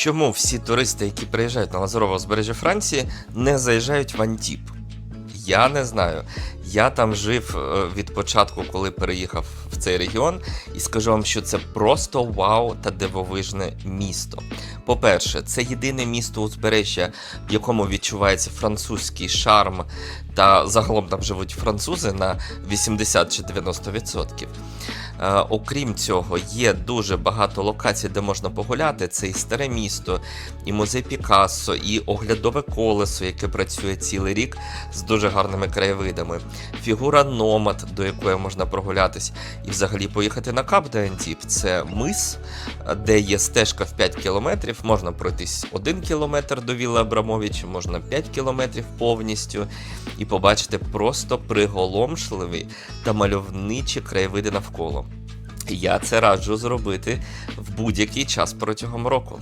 Чому всі туристи, які приїжджають на Лазурове узбережжя Франції, не заїжджають в Антіп? Я не знаю. Я там жив е, від початку, коли переїхав в цей регіон, і скажу вам, що це просто вау та дивовижне місто. По-перше, це єдине місто узбережжя, в якому відчувається французький шарм, та загалом там живуть французи на 80 чи 90%. Е, окрім цього, є дуже багато локацій, де можна погуляти. Це і старе місто, і музей Пікассо, і оглядове колесо, яке працює цілий рік з дуже гарними краєвидами. Фігура Номад, до якої можна прогулятись, і взагалі поїхати на Кап Антіп. Це мис, де є стежка в 5 кілометрів. Можна пройтись 1 кілометр до Вілли Абрамовича, можна 5 кілометрів повністю, і побачити просто приголомшливі та мальовничі краєвиди навколо. Я це раджу зробити в будь-який час протягом року.